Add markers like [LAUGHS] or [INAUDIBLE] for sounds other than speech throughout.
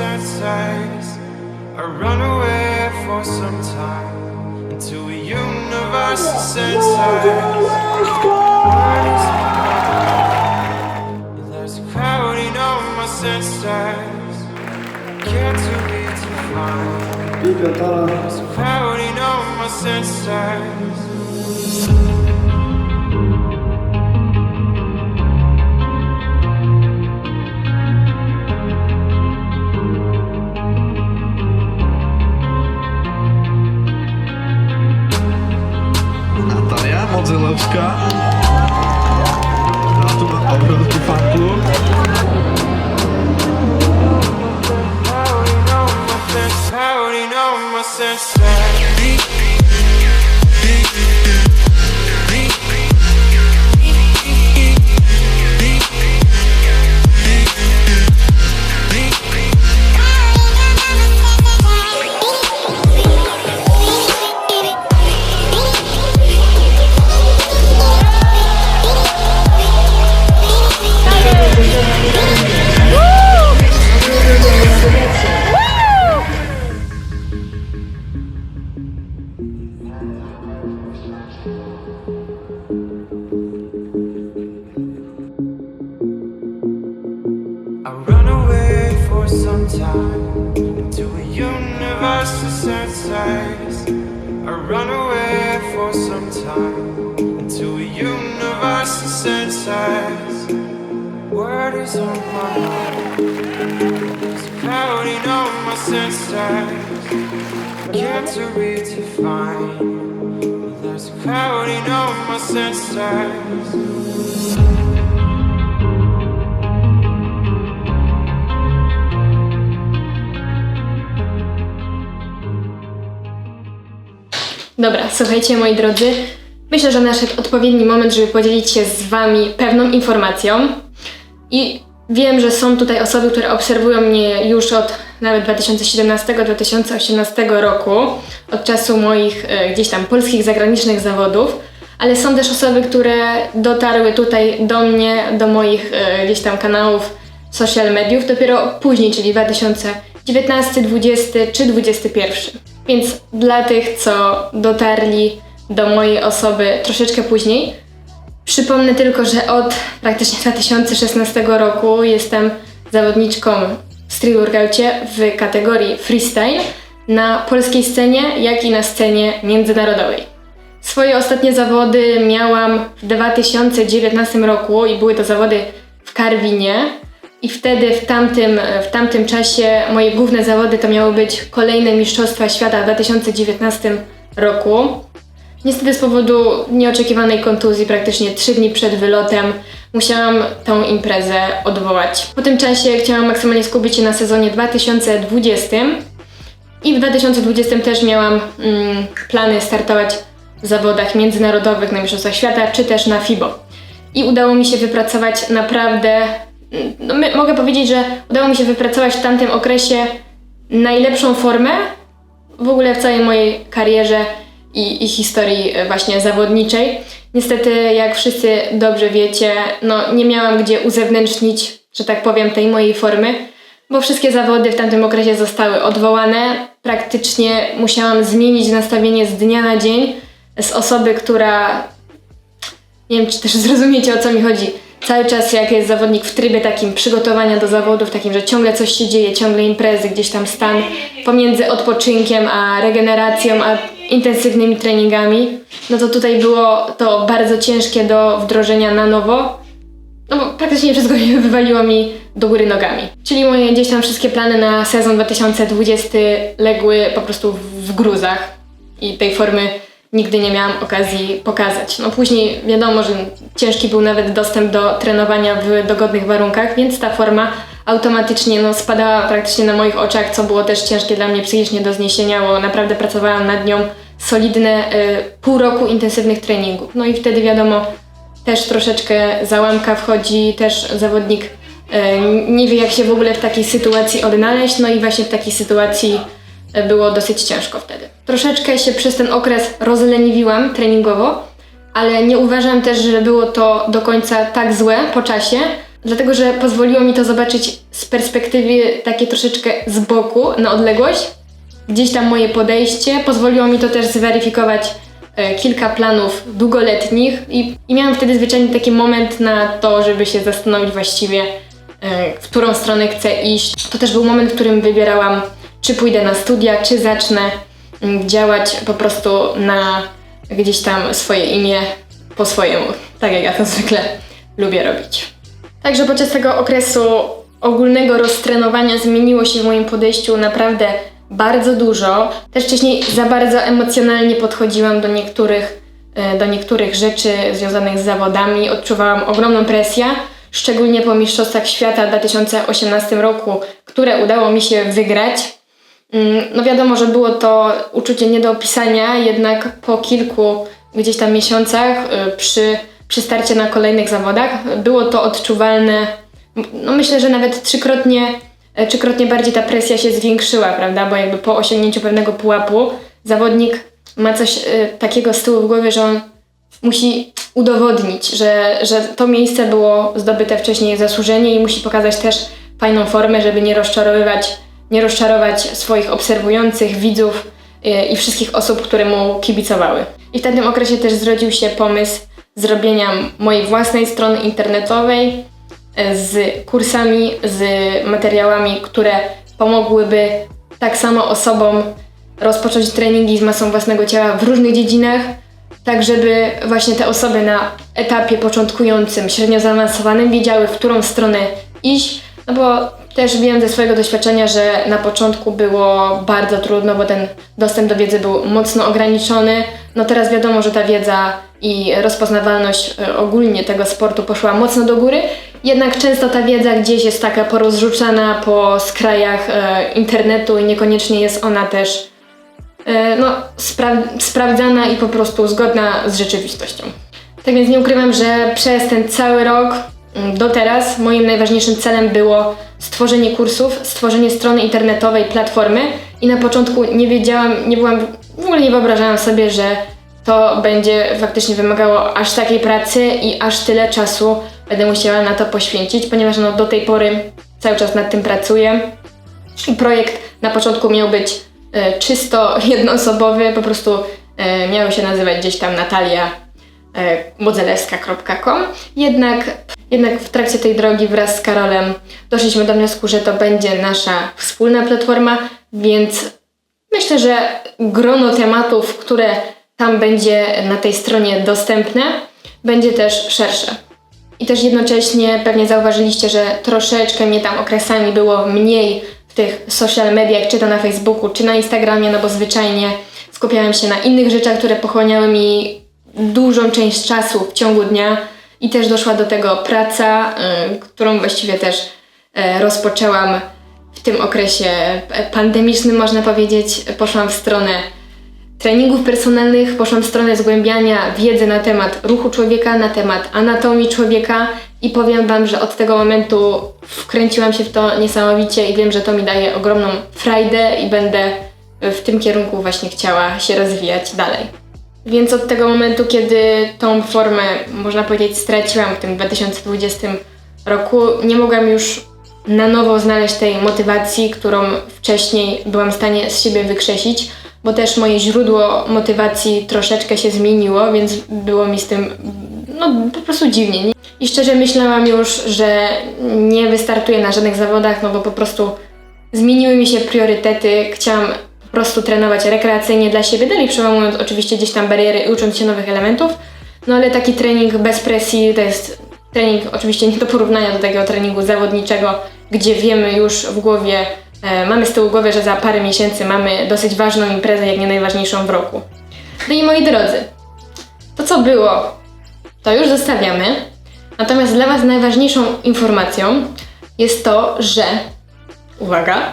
sad sights. I run away for some time Until a universe is sensitized There's a clouding on my senses Can't to be too find. There's a clouding on my senses Natalia Modzelowska. A tu ma obroty fanku. Crowding on my senses. Crowding on my senses. I run away for some time into a universe of senses. I run away for some time into a universe of senses. Word is on my mind. There's a crowding on my senses. Can't to find. There's a crowding on my senses. Dobra, słuchajcie moi drodzy. Myślę, że nadszedł odpowiedni moment, żeby podzielić się z Wami pewną informacją. I wiem, że są tutaj osoby, które obserwują mnie już od nawet 2017-2018 roku, od czasu moich e, gdzieś tam polskich, zagranicznych zawodów, ale są też osoby, które dotarły tutaj do mnie, do moich e, gdzieś tam kanałów social mediów dopiero później, czyli 2019, 20 czy 21. Więc dla tych, co dotarli do mojej osoby troszeczkę później, przypomnę tylko, że od praktycznie 2016 roku jestem zawodniczką w street workoutie w kategorii freestyle na polskiej scenie, jak i na scenie międzynarodowej. Swoje ostatnie zawody miałam w 2019 roku i były to zawody w Karwinie. I wtedy w tamtym, w tamtym czasie moje główne zawody to miały być kolejne Mistrzostwa Świata w 2019 roku. Niestety z powodu nieoczekiwanej kontuzji praktycznie 3 dni przed wylotem musiałam tą imprezę odwołać. Po tym czasie chciałam maksymalnie skupić się na sezonie 2020 i w 2020 też miałam mm, plany startować w zawodach międzynarodowych na Mistrzostwach Świata czy też na FIBO. I udało mi się wypracować naprawdę, no, my, mogę powiedzieć, że udało mi się wypracować w tamtym okresie najlepszą formę w ogóle w całej mojej karierze i, i historii właśnie zawodniczej. Niestety, jak wszyscy dobrze wiecie, no nie miałam gdzie uzewnętrznić, że tak powiem, tej mojej formy, bo wszystkie zawody w tamtym okresie zostały odwołane. Praktycznie musiałam zmienić nastawienie z dnia na dzień z osoby, która nie wiem, czy też [LAUGHS] zrozumiecie o co mi chodzi. Cały czas, jak jest zawodnik w trybie takim przygotowania do zawodów, takim, że ciągle coś się dzieje, ciągle imprezy, gdzieś tam stan pomiędzy odpoczynkiem a regeneracją, a intensywnymi treningami, no to tutaj było to bardzo ciężkie do wdrożenia na nowo. No bo praktycznie wszystko [LAUGHS] wywaliło mi do góry nogami. Czyli moje gdzieś tam wszystkie plany na sezon 2020 legły po prostu w gruzach i tej formy nigdy nie miałam okazji pokazać. No później wiadomo, że ciężki był nawet dostęp do trenowania w dogodnych warunkach, więc ta forma automatycznie no, spadała praktycznie na moich oczach, co było też ciężkie dla mnie psychicznie do zniesienia, bo naprawdę pracowałam nad nią solidne y, pół roku intensywnych treningów. No i wtedy wiadomo, też troszeczkę załamka wchodzi, też zawodnik y, nie wie jak się w ogóle w takiej sytuacji odnaleźć, no i właśnie w takiej sytuacji było dosyć ciężko wtedy. Troszeczkę się przez ten okres rozleniwiłam treningowo, ale nie uważam też, że było to do końca tak złe po czasie, dlatego że pozwoliło mi to zobaczyć z perspektywy takiej troszeczkę z boku, na odległość. Gdzieś tam moje podejście, pozwoliło mi to też zweryfikować e, kilka planów długoletnich i, i miałam wtedy zwyczajnie taki moment na to, żeby się zastanowić właściwie, e, w którą stronę chcę iść. To też był moment, w którym wybierałam, czy pójdę na studia, czy zacznę mm, działać po prostu na gdzieś tam swoje imię po swojemu, tak jak ja to [LAUGHS] zwykle lubię robić. Także podczas tego okresu ogólnego roztrenowania zmieniło się w moim podejściu naprawdę bardzo dużo. Też wcześniej za bardzo emocjonalnie podchodziłam do niektórych, e, do niektórych rzeczy związanych z zawodami. Odczuwałam ogromną presję, szczególnie po Mistrzostwach Świata w 2018 roku, które udało mi się wygrać. Mm, No wiadomo, że było to uczucie nie do opisania, jednak po kilku gdzieś tam miesiącach y, przy, przy starcie na kolejnych zawodach było to odczuwalne. No myślę, że nawet trzykrotnie, e, trzykrotnie bardziej ta presja się zwiększyła, prawda? Bo jakby po osiągnięciu pewnego pułapu zawodnik ma coś y, takiego z tyłu w głowie, że on musi udowodnić, że, że to miejsce było zdobyte wcześniej zasłużenie i musi pokazać też fajną formę, żeby nie rozczarowywać, nie rozczarować swoich obserwujących, widzów yy, i wszystkich osób, które mu kibicowały. I w tym okresie też zrodził się pomysł zrobienia mojej własnej strony internetowej yy, z kursami, z materiałami, które pomogłyby tak samo osobom rozpocząć treningi z masą własnego ciała w różnych dziedzinach, tak żeby właśnie te osoby na etapie początkującym, średnio zaawansowanym wiedziały, w którą stronę iść, no bo też wiem ze swojego doświadczenia, że na początku było bardzo trudno, bo ten dostęp do wiedzy był mocno ograniczony. No teraz wiadomo, że ta wiedza i rozpoznawalność e, ogólnie tego sportu poszła mocno do góry, jednak często ta wiedza gdzieś jest taka porozrzucana po skrajach e, internetu i niekoniecznie jest ona też e, no, spra- sprawdzana i po prostu zgodna z rzeczywistością. Tak więc nie ukrywam, że przez ten cały rok mm, do teraz moim najważniejszym celem było stworzenie kursów, stworzenie strony internetowej, platformy i na początku nie wiedziałam, nie byłam, w ogóle nie wyobrażałam sobie, że to będzie faktycznie wymagało aż takiej pracy i aż tyle czasu będę musiała na to poświęcić, ponieważ no, do tej pory cały czas nad tym pracuję. Projekt na początku miał być e, czysto [LAUGHS] jednoosobowy, po prostu e, miało się nazywać gdzieś tam Natalia modzelewska.com. Jednak, jednak w trakcie tej drogi wraz z Karolem doszliśmy do wniosku, że to będzie nasza wspólna platforma, więc myślę, że grono tematów, które tam będzie na tej stronie dostępne, będzie też szersze. I też jednocześnie pewnie zauważyliście, że troszeczkę mnie tam okresami było mniej w tych social mediach, czy to na Facebooku, czy na Instagramie, no bo zwyczajnie skupiałem się na innych rzeczach, które pochłaniały mi dużą część czasu w ciągu dnia i też doszła do tego praca, y, którą właściwie też y, rozpoczęłam w tym okresie pandemicznym, można powiedzieć. Poszłam w stronę treningów personalnych, poszłam w stronę zgłębiania wiedzy na temat ruchu człowieka, na temat anatomii człowieka i powiem Wam, że od tego momentu wkręciłam się w to niesamowicie i wiem, że to mi daje ogromną frajdę i będę w tym kierunku właśnie chciała się rozwijać dalej. Więc od tego momentu, kiedy tą formę, można powiedzieć, straciłam w tym 2020 roku, nie mogłam już na nowo znaleźć tej motywacji, którą wcześniej byłam w stanie z siebie wykrzesić, bo też moje źródło motywacji troszeczkę się zmieniło, więc było mi z tym no, po prostu dziwnie. nie? I szczerze myślałam już, że nie wystartuję na żadnych zawodach, no bo po prostu zmieniły mi się priorytety. Chciałam prostu trenować rekreacyjnie dla siebie, dalej przełamując oczywiście gdzieś tam bariery i ucząc się nowych elementów. No ale taki trening bez presji to jest trening oczywiście nie do porównania do takiego treningu zawodniczego, gdzie wiemy już w głowie, e, mamy z tyłu głowy, że za parę miesięcy mamy dosyć ważną imprezę, jak nie najważniejszą w roku. No i moi drodzy, to co było, to już zostawiamy. Natomiast dla Was najważniejszą informacją jest to, że uwaga,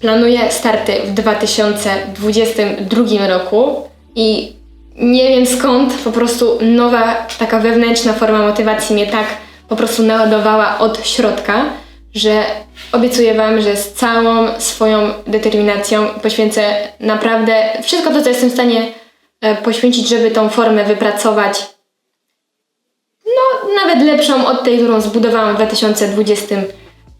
planuję starty w 2022 roku i nie wiem skąd, po prostu nowa taka wewnętrzna forma motywacji mnie tak po prostu naładowała od środka, że obiecuję Wam, że z całą swoją determinacją poświęcę naprawdę wszystko to, co jestem w stanie e, poświęcić, żeby tą formę wypracować. No nawet lepszą od tej, którą zbudowałam w 2020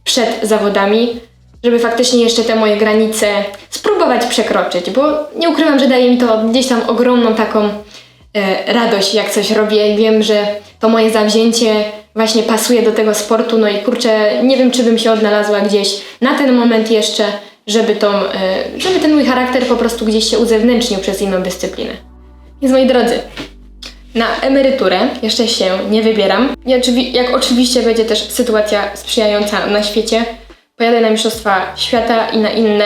przed zawodami, żeby faktycznie jeszcze te moje granice spróbować przekroczyć, bo nie ukrywam, że daje mi to gdzieś tam ogromną taką e, radość, jak coś robię i wiem, że to moje zawzięcie właśnie pasuje do tego sportu, no i kurczę, nie wiem, czy bym się odnalazła gdzieś na ten moment jeszcze, żeby, tą, e, żeby ten mój charakter po prostu gdzieś się uzewnętrznił przez inną dyscyplinę. Więc moi drodzy, na emeryturę jeszcze się nie wybieram. Jak oczywiście będzie też sytuacja sprzyjająca na świecie, pojadę na Mistrzostwa Świata i na inne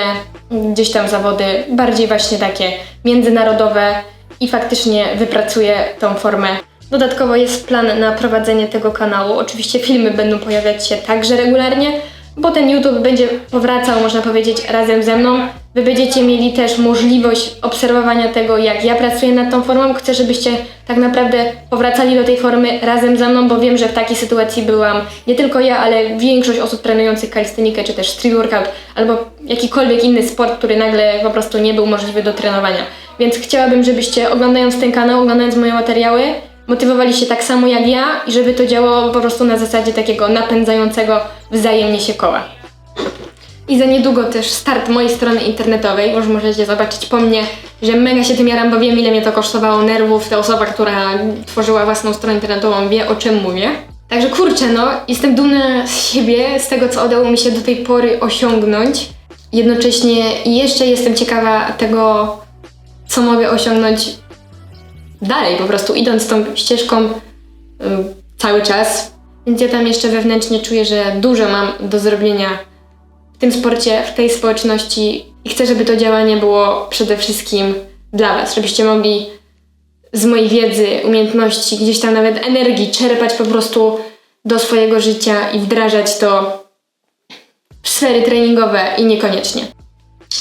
gdzieś tam zawody, bardziej właśnie takie międzynarodowe i faktycznie wypracuję tą formę. Dodatkowo jest plan na prowadzenie tego kanału. Oczywiście filmy będą pojawiać się także regularnie, bo ten YouTube będzie powracał, można powiedzieć, razem ze mną. Wy będziecie mieli też możliwość obserwowania tego, jak ja pracuję nad tą formą. Chcę, żebyście tak naprawdę powracali do tej formy razem ze mną, bo wiem, że w takiej sytuacji byłam nie tylko ja, ale większość osób trenujących kalistenikę, czy też street workout, albo jakikolwiek inny sport, który nagle po prostu nie był możliwy do trenowania. Więc chciałabym, żebyście oglądając ten kanał, oglądając moje materiały, motywowali się tak samo jak ja i żeby to działało po prostu na zasadzie takiego napędzającego wzajemnie się koła. I za niedługo też start mojej strony internetowej, już możecie zobaczyć po mnie, że mega się tym jaram, bo wiem ile mnie to kosztowało nerwów. Ta osoba, która tworzyła własną stronę internetową wie o czym mówię. Także kurczę, no, jestem dumna z siebie, z tego co udało mi się do tej pory osiągnąć. Jednocześnie jeszcze jestem ciekawa tego, co mogę osiągnąć dalej, po prostu idąc tą ścieżką y, cały czas. Więc ja tam jeszcze wewnętrznie czuję, że dużo mam do zrobienia w tym sporcie, w tej społeczności i chcę, żeby to działanie było przede wszystkim dla Was, żebyście mogli z mojej wiedzy, umiejętności, gdzieś tam nawet energii czerpać po prostu do swojego życia i wdrażać to w sfery treningowe i niekoniecznie.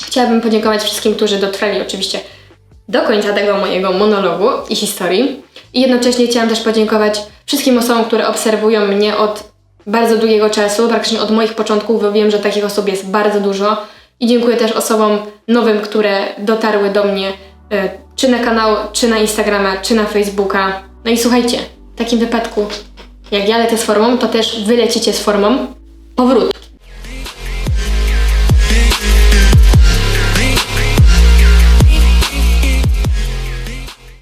Chciałabym podziękować wszystkim, którzy dotrwali oczywiście do końca tego mojego monologu i historii. I jednocześnie chciałam też podziękować wszystkim osobom, które obserwują mnie od bardzo długiego czasu, praktycznie od moich początków, bo wiem, że takich osób jest bardzo dużo. I dziękuję też osobom nowym, które dotarły do mnie, e, czy na kanał, czy na Instagrama, czy na Facebooka. No i słuchajcie, w takim wypadku, jak ja lecę z formą, to też wy lecicie z formą. Powrót.